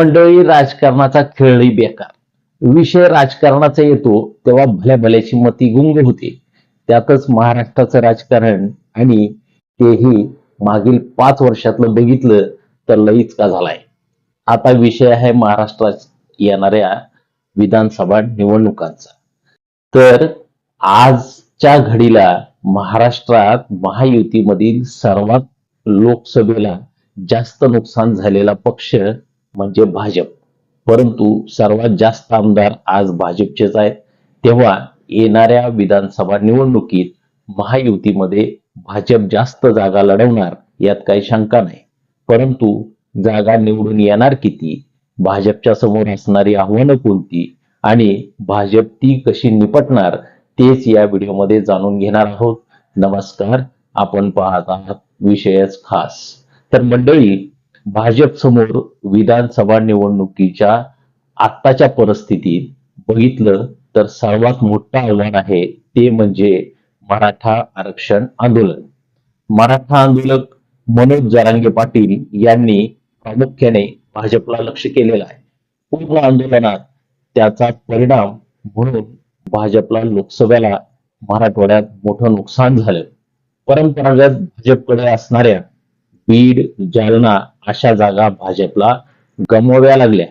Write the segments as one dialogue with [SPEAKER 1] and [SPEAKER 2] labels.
[SPEAKER 1] मंडळी राजकारणाचा खेळही बेकार. विषय राजकारणाचा येतो तेव्हा भल्या भल्याची मती गुंग होते. त्यातच महाराष्ट्राचं राजकारण आणि तेही मागील पाच वर्षातलं बघितलं तर लईच का झालाय? आता विषय आहे महाराष्ट्रात येणाऱ्या विधानसभा निवडणुकांचा. तर आजच्या घडीला महाराष्ट्रात महायुतीमधील सर्वात लोकसभेला जास्त नुकसान झालेला पक्ष म्हणजे भाजप. परंतु सर्वात जास्त आमदार आज भाजपचेच आहेत. तेव्हा येणाऱ्या विधानसभा निवडणुकीत महायुतीमध्ये भाजप जास्त जागा लढवणार यात काही शंका नाही. परंतु जागा निवडून येणार किती भाजपच्या समोर असणारी आव्हानं कोणती आणि भाजप ती कशी निपटणार तेच या व्हिडिओमध्ये जाणून घेणार आहोत. नमस्कार आपण पाहत आहात विषयच खास. तर मंडळी भाजप समोर विधानसभा निवडणुकीच्या आत्ताच्या परिस्थितीत बघितलं तर सर्वात मोठं आव्हान आहे ते म्हणजे मराठा आरक्षण आंदोलन. मराठा आंदोलक मनोज जारांगे पाटील यांनी प्रामुख्याने भाजपला लक्ष केलेलं आहे. पूर्ण आंदोलनात त्याचा परिणाम म्हणून भाजपला लोकसभेला मराठवाड्यात मोठं नुकसान झालं. परंपरागत भाजपकडे असणाऱ्या बीड जालना अशा जागा भाजपला गमवाव्या लागल्या.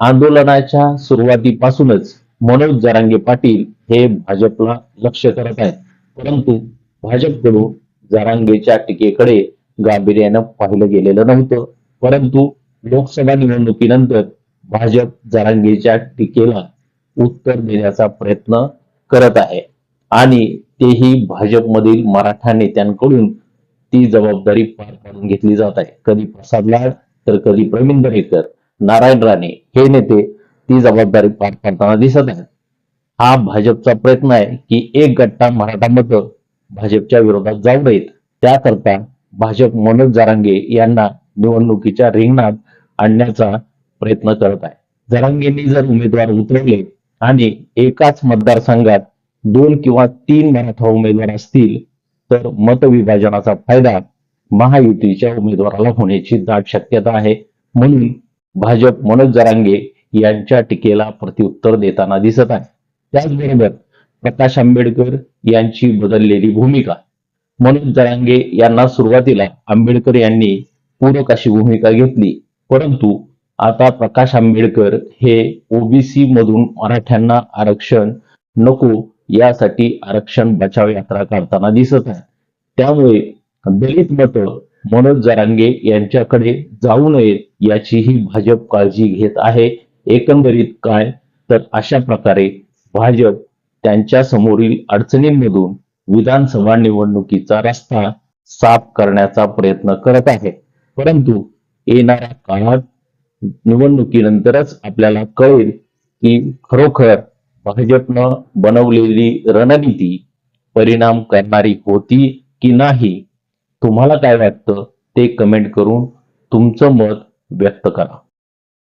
[SPEAKER 1] आंदोलनाच्या सुरुवातीपासूनच मनोज जरांगे पाटील हे भाजपला लक्ष करत आहेत. परंतु भाजपकडून जरांगेच्या टीकेकडे गांभीर्यानं पाहिलं गेलेलं नव्हतं. परंतु लोकसभा निवडणुकीनंतर भाजप जरांगेच्या टीकेला उत्तर देण्याचा प्रयत्न करत आहे. आणि तेही भाजपमधील मराठा नेत्यांकडून ती जबाबदारी पार पाडून घेतली जात आहे. कधी प्रसाद लाड तर कधी प्रवीण दरेकर नारायण राणे हे नेते ती जबाबदारी पार पाडताना दिसत आहेत. हा भाजपचा प्रयत्न आहे की एक गट्टा मराठा मतं भाजपच्या विरोधात जाऊ नयेत त्याकरता भाजप मनोज जारांगे यांना निवडणुकीच्या रिंगणात आणण्याचा प्रयत्न करत आहे. जरांगेंनी जर उमेदवार उतरवले आणि एकाच मतदारसंघात दोन किंवा तीन मराठा उमेदवार असतील तर मतविभाजनाचा फायदा महायुतीच्या उमेदवाराला होण्याची दाट शक्यता आहे. म्हणून भाजप मनोज जरांगे यांच्या टीकेला प्रत्युत्तर देताना दिसत आहे. त्याचबरोबर प्रकाश आंबेडकर यांची बदललेली भूमिका. मनोज जरांगे यांना सुरुवातीला आंबेडकर यांनी पूरक अशी भूमिका घेतली. परंतु आता प्रकाश आंबेडकर हे ओबीसी मधून मराठ्यांना आरक्षण नको यासाठी आरक्षण बचाव यात्रा काढताना दिसत आहे. त्यामुळे दलित मत मनोज जरांगे यांच्याकडे जाऊ नयेत याचीही भाजप काळजी घेत आहे. एकंदरीत काय? तर अशा प्रकारे भाजप त्यांच्या समोरील अडचणींमधून विधानसभा निवडणुकीचा रस्ता साफ करण्याचा प्रयत्न करत आहे. परंतु येणाऱ्या काळात निवडणुकीनंतरच आपल्याला कळेल की खरोखर भाजपनं बनवलेली रणनीती परिणाम करणारी होती की नाही तुम्हाला काय वाटतं ते कमेंट करून तुमचं मत व्यक्त करा.